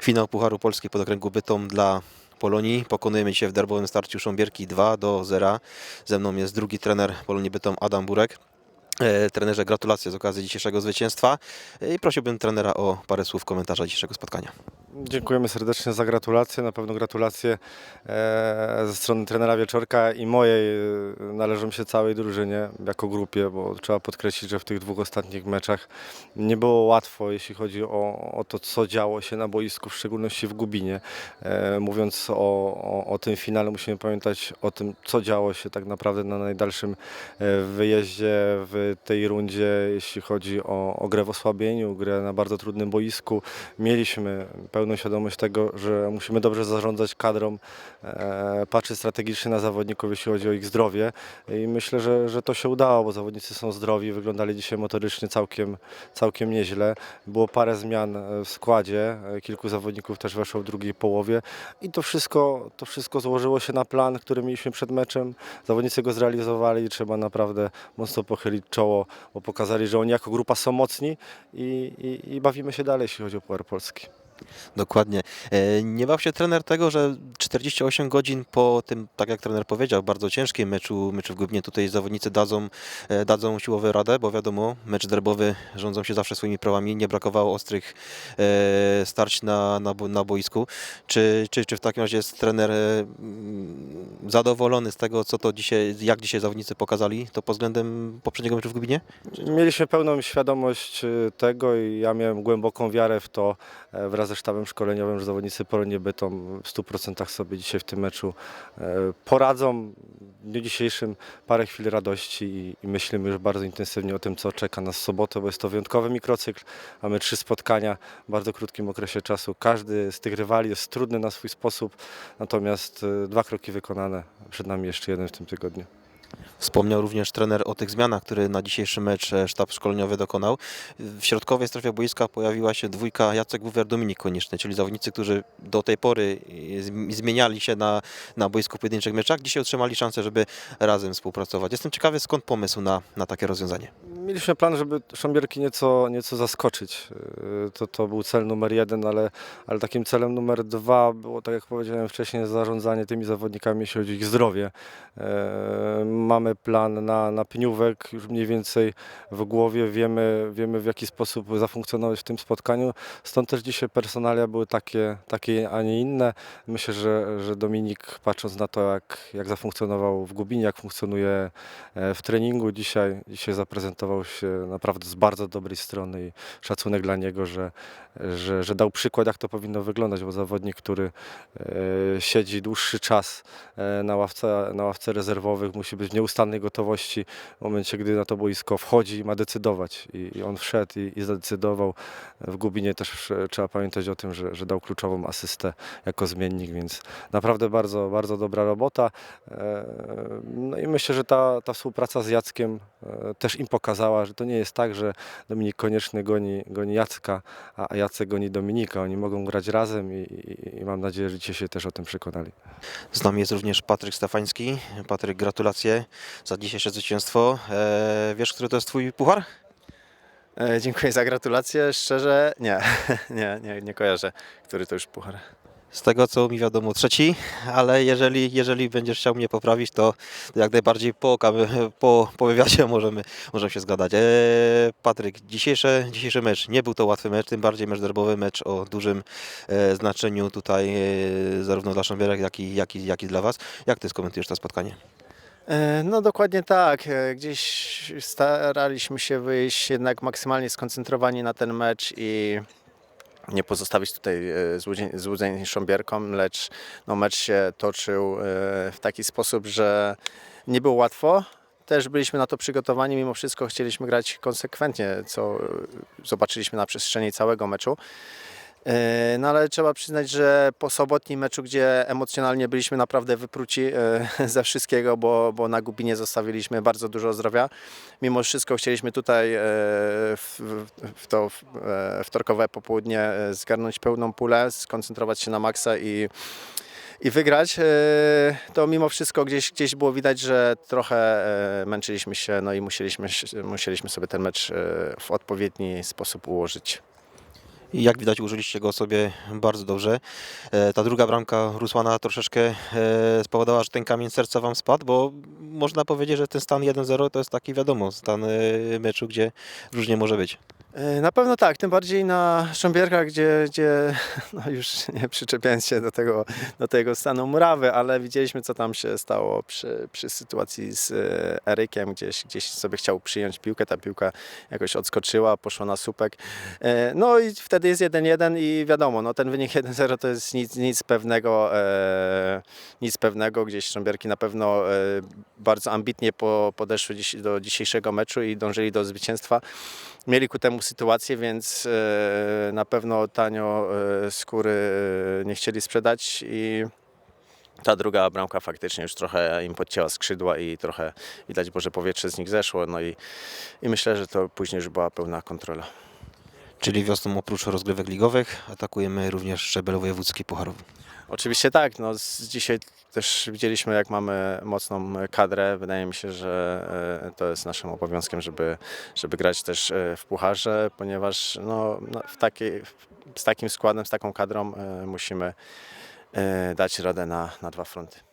Finał Pucharu Polski pod okręgu Bytom dla Polonii. Pokonujemy dzisiaj w derbowym starciu Sząbierki 2 do 0. Ze mną jest drugi trener Polonii Bytom Adam Burek. E, trenerze, gratulacje z okazji dzisiejszego zwycięstwa E, i prosiłbym trenera o parę słów komentarza dzisiejszego spotkania. Dziękujemy serdecznie za gratulacje. Na pewno gratulacje e, ze strony trenera Wieczorka i mojej e, należą się całej drużynie jako grupie, bo trzeba podkreślić, że w tych dwóch ostatnich meczach nie było łatwo, jeśli chodzi o, o to, co działo się na boisku, w szczególności w Gubinie. E, mówiąc o, o, o tym finale, musimy pamiętać o tym, co działo się tak naprawdę na najdalszym wyjeździe w tej rundzie, jeśli chodzi o, o grę w osłabieniu, grę na bardzo trudnym boisku. Mieliśmy pełną świadomość tego, że musimy dobrze zarządzać kadrą, e, patrzeć strategicznie na zawodników, jeśli chodzi o ich zdrowie i myślę, że, że to się udało, bo zawodnicy są zdrowi, wyglądali dzisiaj motorycznie całkiem, całkiem nieźle. Było parę zmian e, w składzie, e, kilku zawodników też weszło w drugiej połowie i to wszystko, to wszystko złożyło się na plan, który mieliśmy przed meczem. Zawodnicy go zrealizowali i trzeba naprawdę mocno pochylić czoło, bo pokazali, że oni jako grupa są mocni i, i, i bawimy się dalej, jeśli chodzi o Puchar Polski. Dokładnie. E, Nie bał się trener tego, że 48 godzin po tym, tak jak trener powiedział, bardzo ciężkim meczu, meczu w Gubnie, tutaj zawodnicy dadzą, e, dadzą siłową radę, bo wiadomo, mecz derbowy rządzą się zawsze swoimi prawami, nie brakowało ostrych e, starć na, na, na boisku. Czy, czy, czy w takim razie jest trener zadowolony z tego, co to dzisiaj, jak dzisiaj zawodnicy pokazali, to pod względem poprzedniego meczu w Gubinie? Mieliśmy pełną świadomość tego i ja miałem głęboką wiarę w to wraz ze sztabem szkoleniowym, że zawodnicy Polonii Bytom w 100% sobie dzisiaj w tym meczu e, poradzą. W dniu dzisiejszym parę chwil radości i, i myślimy już bardzo intensywnie o tym, co czeka nas w sobotę, bo jest to wyjątkowy mikrocykl. Mamy trzy spotkania w bardzo krótkim okresie czasu. Każdy z tych rywali jest trudny na swój sposób, natomiast e, dwa kroki wykonane. Przed nami jeszcze jeden w tym tygodniu. Wspomniał również trener o tych zmianach, które na dzisiejszy mecz e, sztab szkoleniowy dokonał. W środkowej strefie boiska pojawiła się dwójka Jacek Wuwer, Dominik Konieczny, czyli zawodnicy, którzy do tej pory e, zm- zmieniali się na, na boisku pojedynczych meczach. Dzisiaj otrzymali szansę, żeby razem współpracować. Jestem ciekawy, skąd pomysł na, na takie rozwiązanie. Mieliśmy plan, żeby Szambierki nieco, nieco zaskoczyć. Yy, To, to był cel numer jeden, ale, ale takim celem numer dwa było, tak jak powiedziałem wcześniej, zarządzanie tymi zawodnikami, jeśli chodzi o ich zdrowie. Yy, Mamy plan na, na pniówek już mniej więcej w głowie, wiemy, wiemy w jaki sposób zafunkcjonować w tym spotkaniu. Stąd też dzisiaj personalia były takie, takie a nie inne. Myślę, że, że Dominik patrząc na to, jak, jak zafunkcjonował w Gubinie, jak funkcjonuje e, w treningu dzisiaj, dzisiaj zaprezentował się naprawdę z bardzo dobrej strony i szacunek dla niego, że, że, że dał przykład, jak to powinno wyglądać, bo zawodnik, który e, siedzi dłuższy czas e, na ławce, na ławce rezerwowych, musi być w nieustannej gotowości w momencie, gdy na to boisko wchodzi i ma decydować. I, i on wszedł i, i zadecydował. W Gubinie też trzeba pamiętać o tym, że, że dał kluczową asystę jako zmiennik, więc naprawdę bardzo, bardzo dobra robota. E, No i myślę, że ta, ta współpraca z Jackiem też im pokazała, że to nie jest tak, że Dominik Konieczny goni, goni Jacka, a Jacek goni Dominika. Oni mogą grać razem i, i, i mam nadzieję, że dzisiaj się też o tym przekonali. Z nami jest również Patryk Stefański. Patryk, gratulacje za dzisiejsze zwycięstwo. E, wiesz, który to jest twój puchar? E, dziękuję za gratulacje. Szczerze, nie, nie, nie, nie kojarzę, który to już puchar. Z tego co mi wiadomo trzeci, ale jeżeli, jeżeli będziesz chciał mnie poprawić, to jak najbardziej po, po, po wywiadzie możemy, możemy się zgadać. Eee, Patryk, dzisiejszy, dzisiejszy mecz nie był to łatwy mecz, tym bardziej mecz derbowy, mecz o dużym e, znaczeniu tutaj e, zarówno dla Szambierek, jak i, jak, i, jak i dla Was. Jak Ty skomentujesz to spotkanie? E, No dokładnie tak. E, Gdzieś staraliśmy się wyjść jednak maksymalnie skoncentrowani na ten mecz i nie pozostawić tutaj złudzeń, złudzeń Sząbierkom, lecz no, mecz się toczył e, w taki sposób, że nie było łatwo. Też byliśmy na to przygotowani, mimo wszystko chcieliśmy grać konsekwentnie, co e, zobaczyliśmy na przestrzeni całego meczu. E, No ale trzeba przyznać, że po sobotnim meczu, gdzie emocjonalnie byliśmy naprawdę wypruci e, ze wszystkiego, bo, bo na Gubinie zostawiliśmy bardzo dużo zdrowia. Mimo wszystko chcieliśmy tutaj e, w, w to wtorkowe popołudnie zgarnąć pełną pulę, skoncentrować się na maksa i, i wygrać. To mimo wszystko gdzieś, gdzieś było widać, że trochę męczyliśmy się, no i musieliśmy, musieliśmy sobie ten mecz w odpowiedni sposób ułożyć. Jak widać, użyliście go sobie bardzo dobrze. E, Ta druga bramka Rusłana troszeczkę e, spowodowała, że ten kamień serca wam spadł, bo można powiedzieć, że ten stan 1-0 to jest taki, wiadomo, stan e, meczu, gdzie różnie może być. E, Na pewno tak, tym bardziej na Sząbierkach, gdzie, gdzie no już nie przyczepiając się do tego, do tego stanu murawy, ale widzieliśmy co tam się stało przy, przy sytuacji z e, Erykiem, gdzieś, gdzieś sobie chciał przyjąć piłkę, ta piłka jakoś odskoczyła, poszła na słupek. E, No i wtedy jest 1-1 i wiadomo, no ten wynik 1-0 to jest nic, nic pewnego, nic pewnego, gdzieś Sząbierki na pewno bardzo ambitnie po, podeszły do dzisiejszego meczu i dążyli do zwycięstwa. Mieli ku temu sytuację, więc e, na pewno tanio e, skóry e, nie chcieli sprzedać i ta druga bramka faktycznie już trochę im podcięła skrzydła i trochę widać że powietrze z nich zeszło, no i, i myślę, że to później już była pełna kontrola. Czyli wiosną oprócz rozgrywek ligowych atakujemy również szczebel wojewódzki pucharowy. Oczywiście tak, no dzisiaj też widzieliśmy jak mamy mocną kadrę. Wydaje mi się, że e, to jest naszym obowiązkiem, żeby, żeby grać też e, w pucharze, ponieważ no, no, w takiej, z takim składem, z taką kadrą e, musimy dać radę na, na dwa fronty.